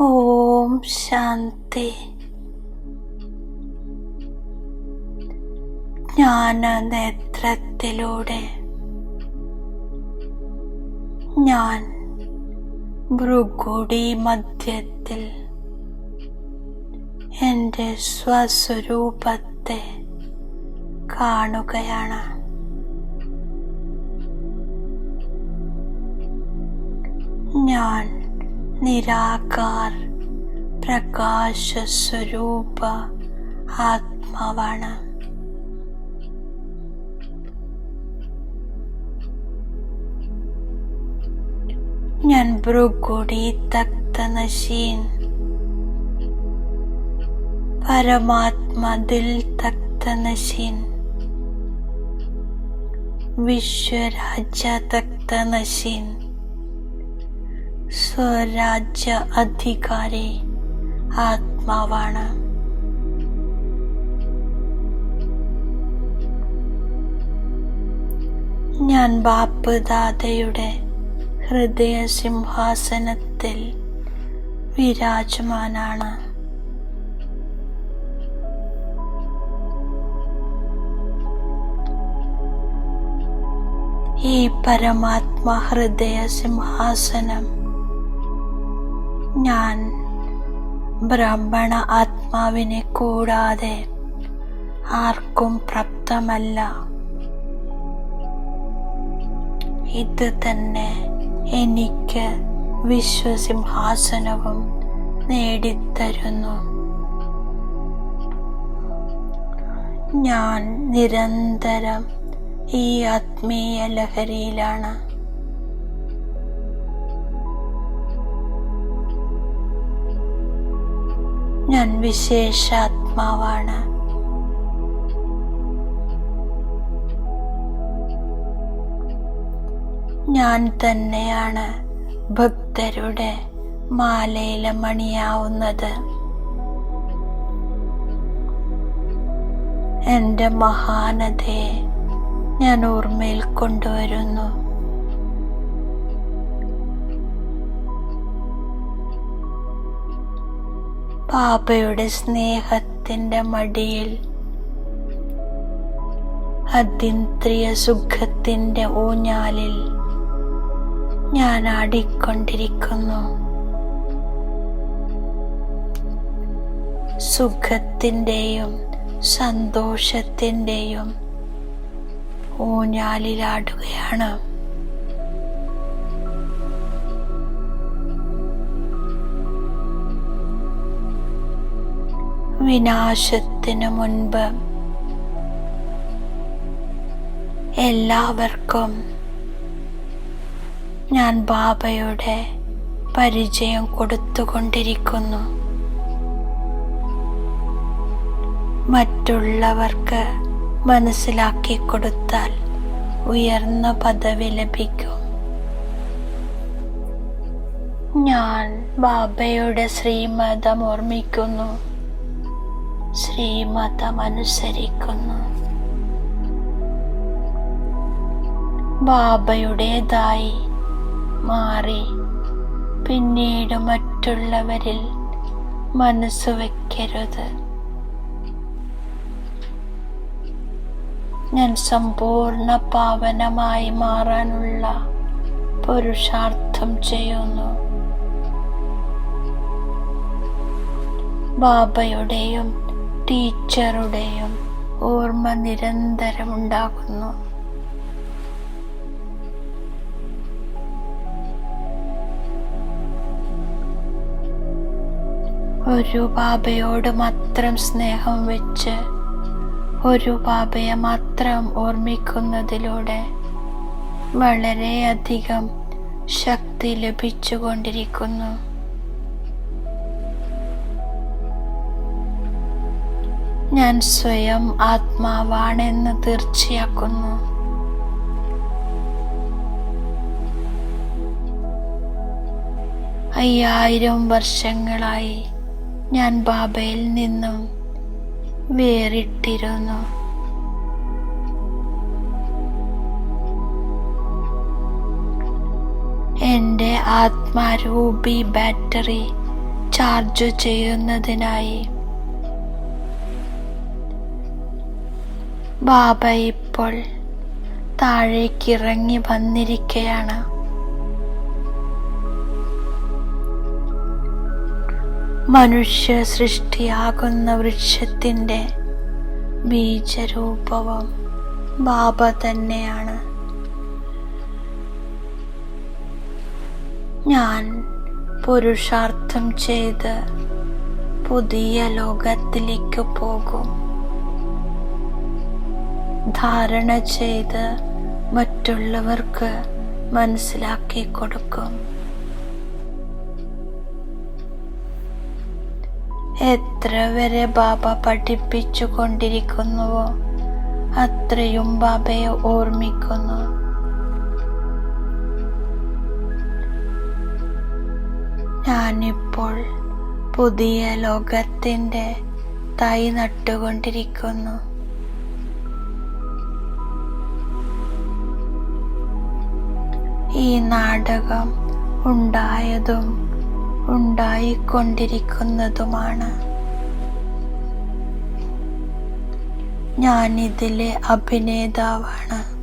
ഓം ശാന്തി. ജ്ഞാനനേത്രത്തിലൂടെ ഞാൻ ഭൃഗുടി മധ്യത്തിൽ എന്റെ സ്വസ്വരൂപത്തെ കാണുകയാണ്. ഞാൻ നിരാകാർ പ്രകാശസ്വരൂപ ആത്മാവാണ്. ഞാൻ ഭൃഗുടി തക്തനശീൻ. പരമാത്മതിൽ തക്തനശീൻ. വിശ്വരാജ തക്തനശീൻ. സ്വരാജ്യ അധികാരി ആത്മാവാണ്. ഞാൻ ബാപ്പ് ദാദയുടെ ഹൃദയ സിംഹാസനത്തിൽ വിരാജമാനാണ്. ഈ പരമാത്മ ഹൃദയ സിംഹാസനം ഞാൻ ബ്രാഹ്മണ ആത്മാവിനെ കൂടാതെ ആർക്കും പ്രാപ്തമല്ല. ഇത് തന്നെ എനിക്ക് വിശ്വസിംഹാസനവും നേടിത്തരുന്നു. ഞാൻ നിരന്തരം ഈ ആത്മീയ ലഹരിയിലാണ് ഞാൻ വിശേഷാത്മാവാണ്. ഞാൻ തന്നെയാണ് ഭക്തരുടെ മാലയില മണിയാവുന്നത് എന്റെ മഹാനതയെ ഞാൻ ഓർമ്മയിൽ കൊണ്ടുവരുന്നു. പാപയുടെ സ്നേഹത്തിന്റെ മടിയിൽ അതിന്ദ്രിയ സുഖത്തിന്റെ ഊഞ്ഞാലിൽ ഞാൻ ആടിക്കൊണ്ടിരിക്കുന്നു. സുഖത്തിന്റെയും സന്തോഷത്തിന്റെയും ഊഞ്ഞാലിലാടുകയാണ്. വിനാശത്തിനു മുൻപ് എല്ലാവർക്കും ഞാൻ ബാബയുടെ പരിചയം കൊടുത്തുകൊണ്ടിരിക്കുന്നു. മറ്റുള്ളവർക്ക് മനസ്സിലാക്കി കൊടുത്താൽ ഉയർന്ന പദവി ലഭിക്കും. ഞാൻ ബാബയുടെ ശ്രീമതം ഓർമ്മിക്കുന്നു. ശ്രീമതം അനുസരിക്കുന്നു ബാബയുടേതായി മാറി പിന്നീട് മറ്റുള്ളവരിൽ മനസ്സ് വയ്ക്കരുത് ഞാൻ സമ്പൂർണ പാവനമായി മാറാനുള്ള പുരുഷാർത്ഥം ചെയ്യുന്നു. ബാബയുടെയും ടീച്ചറുടെയും ഓർമ്മ നിരന്തരം ഉണ്ടാകുന്നു ഒരു ബാബയോട് മാത്രം സ്നേഹം വെച്ച് ഒരു ബാബയെ മാത്രം ഓർമ്മിക്കുന്നതിലൂടെ വളരെയധികം ശക്തി ലഭിച്ചുകൊണ്ടിരിക്കുന്നു. ഞാൻ സ്വയം ആത്മാവാണെന്ന് തീർച്ചയാക്കുന്നു. അയ്യായിരം വർഷങ്ങളായി ഞാൻ ബാബയിൽ നിന്നും വേറിട്ടിരുന്നു. എന്റെ ആത്മാരൂപി ബാറ്ററി ചാർജ് ചെയ്യുന്നതിനായി ബാബ ഇപ്പോൾ താഴേക്ക് ഇറങ്ങി വന്നിരിക്കയാണ്. മനുഷ്യ സൃഷ്ടിയാകുന്ന വൃക്ഷത്തിന്റെ ബീജരൂപവും ബാബ തന്നെയാണ്. ഞാൻ പുരുഷാർത്ഥം ചെയ്ത് പുതിയ ലോകത്തിലേക്ക് പോകും. ധാരണ ചെയ്ത് മറ്റുള്ളവർക്ക് മനസ്സിലാക്കി കൊടുക്കും. എത്ര വരെ ബാബ പഠിപ്പിച്ചു കൊണ്ടിരിക്കുന്നുവോ അത്രയും ബാബയെ ഓർമ്മിക്കുന്നു. ഞാനിപ്പോൾ പുതിയ ലോകത്തിന്റെ തൈ നട്ടുകൊണ്ടിരിക്കുന്നു. ഈ നാടകം ഉണ്ടായതും ഉണ്ടായിക്കൊണ്ടിരിക്കുന്നതുമാണ്. ഇതിലെ അഭിനേതാവാണ്.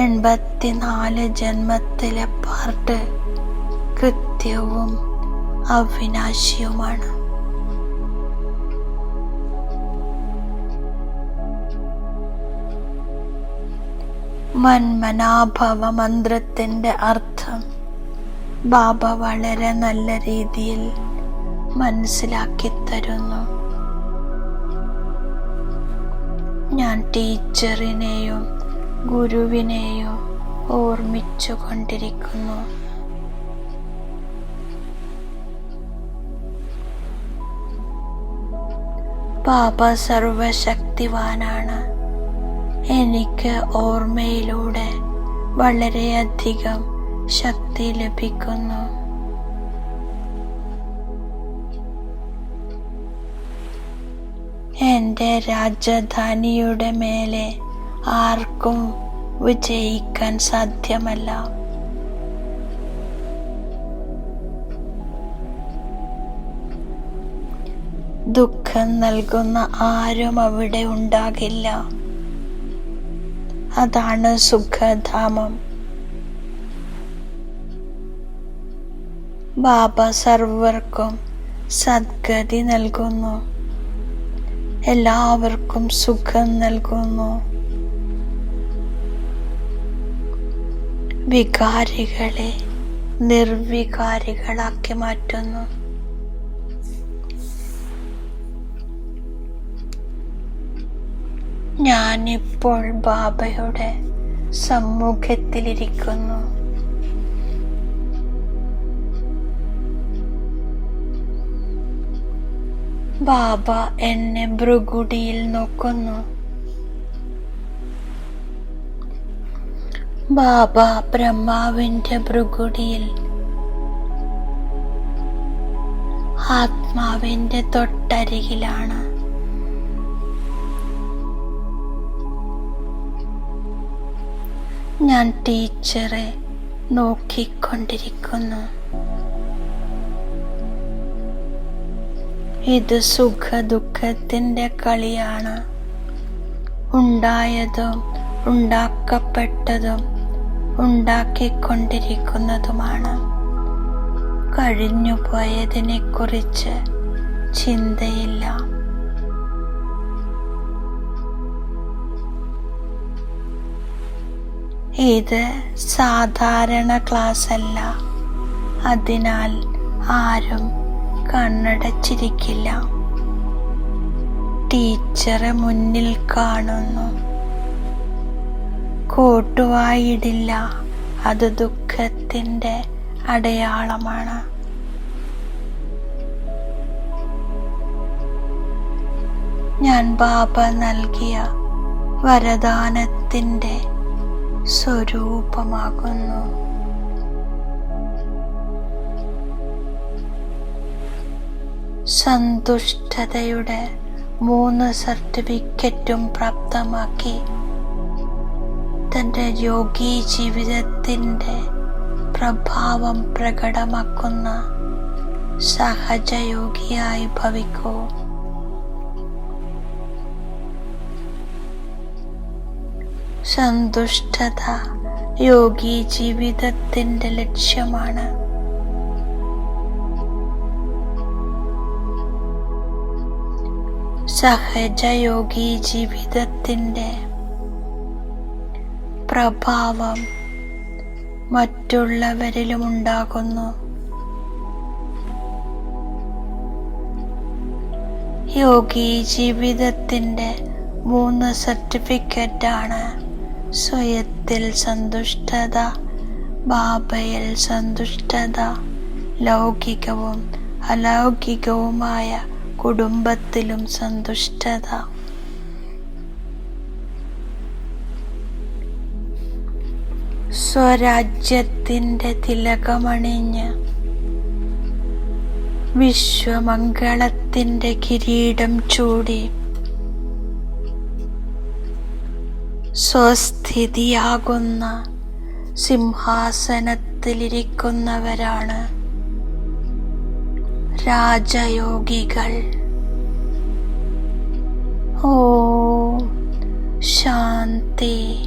എൺപത്തിനാല് ജന്മത്തിലെ പാർട്ട് കൃത്യവും അവിനാശിയുമാണ്. മന്മനാഭവ മന്ത്രത്തിന്റെ അർത്ഥം. ബാബ വളരെ നല്ല രീതിയിൽ മനസ്സിലാക്കി തരുന്നു ഞാൻ ടീച്ചറിനെയും ഗുരുവിനെയും ഓർമ്മിച്ചു കൊണ്ടിരിക്കുന്നു. ബാബ സർവശക്തിവാനാണ്. എനിക്ക് ഓർമ്മയിലൂടെ വളരെയധികം ശക്തി ലഭിക്കുന്നു. എന്റെ രാജധാനിയുടെ മേലെ ആർക്കും വിജയിക്കാൻ സാധ്യമല്ല. ദുഃഖം നൽകുന്ന ആരും അവിടെ ഉണ്ടാകില്ല. അതാണ് സുഖധാമം. ബാബ സർവർക്കും സദ്ഗതി നൽകുന്നു. എല്ലാവർക്കും സുഖം നൽകുന്നു. വികാരികളെ നിർവികാരികളാക്കി മാറ്റുന്നു. ഞാനിപ്പോൾ ബാബയുടെ സമ്മുഖത്തിലിരിക്കുന്നു. ബാബ എന്നെ ഭ്രുകുടിയിൽ നോക്കുന്നു. ബാബ ബ്രഹ്മാവിന്റെ ഭ്രുകുടിയിൽ ആത്മാവിന്റെ തൊട്ടരികിലാണ്. ഞാൻ ടീച്ചറെ നോക്കിക്കൊണ്ടിരിക്കുന്നു. ഇത് സുഖ ദുഃഖത്തിന്റെ കളിയാണ്. ഉണ്ടായതും ഉണ്ടാക്കപ്പെട്ടതും ഉണ്ടാക്കിക്കൊണ്ടിരിക്കുന്നതുമാണ്. കഴിഞ്ഞുപോയതിനെക്കുറിച്ച് ചിന്തയില്ല. ഇത് സാധാരണ ക്ലാസ് അല്ല അതിനാൽ ആരും കണ്ണടച്ചിരിക്കില്ല. ടീച്ചറെ മുന്നിൽ കാണുന്നു. കോട്ടുവായിടില്ല. അത് ദുഃഖത്തിന്റെ അടയാളമാണ്. ഞാൻ ബാബ നൽകിയ വരദാനത്തിന്റെ സ്വരൂപമാകുന്നു. സന്തുഷ്ടതയുടെ മൂന്ന് സർട്ടിഫിക്കറ്റും പ്രാപ്തമാക്കി തന്റെ യോഗി ജീവിതത്തിന്റെ പ്രഭാവം പ്രകടമാക്കുന്ന സഹജയോഗിയായി ഭവിക്കൂ. സന്തുഷ്ടത യോഗി ജീവിതത്തിന്റെ ലക്ഷ്യമാണ്. സഹജ സഹജയോഗി ജീവിതത്തിന്റെ പ്രഭാവം മറ്റുള്ളവരിലും ഉണ്ടാകുന്നു. യോഗി ജീവിതത്തിന്റെ മൂന്ന് സർട്ടിഫിക്കറ്റാണ്. സ്വയത്തിൽ സന്തുഷ്ടത ബാബയിൽ സന്തുഷ്ടത ലൗകികവും അലൗകികവുമായ കുടുംബത്തിലും സന്തുഷ്ടത. സ്വരാജ്യത്തിന്റെ തിലകമണിഞ്ഞ് വിശ്വമംഗളത്തിന്റെ കിരീടം ചൂടി സ്വസ്ഥിതിയാകുന്ന സിംഹാസനത്തിലിരിക്കുന്നവരാണ് രാജയോഗികൾ. ഓ ശാന്തി.